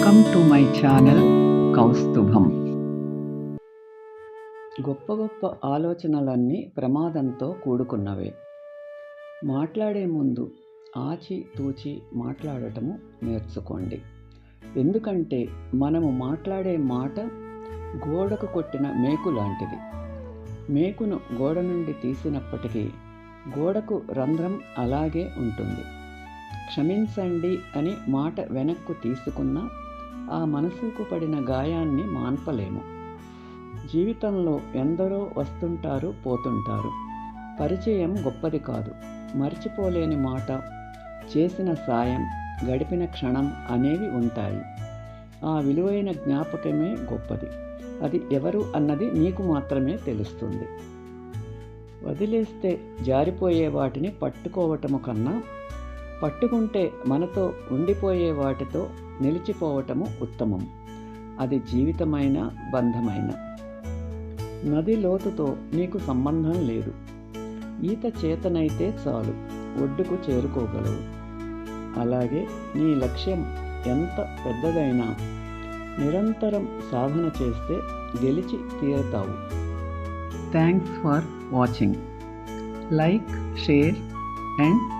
Welcome to my channel Kaustubham గొప్ప గొప్ప ఆలోచనలన్నీ ప్రమాదంతో కూడుకున్నవే. మాట్లాడే ముందు ఆచి తూచి మాట్లాడటము నేర్చుకోండి. ఎందుకంటే మనము మాట్లాడే మాట గోడకు కొట్టిన మేకు లాంటిది. మేకును గోడ నుండి తీసినప్పటికీ గోడకు రంధ్రం అలాగే ఉంటుంది. క్షమించండి అని మాట వెనక్కు తీసుకున్నా ఆ మనసుకు పడిన గాయాన్ని మాన్పలేము. జీవితంలో ఎందరో వస్తుంటారు పోతుంటారు. పరిచయం గొప్పది కాదు. మర్చిపోలేని మాట చేసిన సాయం గడిపిన క్షణం అనేవి ఉంటాయి. ఆ విలువైన జ్ఞాపకమే గొప్పది. అది ఎవరు అన్నది నీకు మాత్రమే తెలుస్తుంది. వదిలేస్తే జారిపోయే వాటిని పట్టుకోవటము కన్నా పట్టుకుంటే మనతో ఉండిపోయే వాటితో నిలిచిపోవటము ఉత్తమం. అది జీవితమైన బంధమైన. నది లోతుతో నీకు సంబంధం లేదు. ఈత చేతనైతే చాలు ఒడ్డుకు చేరుకోగలవు. అలాగే నీ లక్ష్యం ఎంత పెద్దదైనా నిరంతరం సాధన చేస్తే గెలిచి తీరతావు. Thanks for watching like share and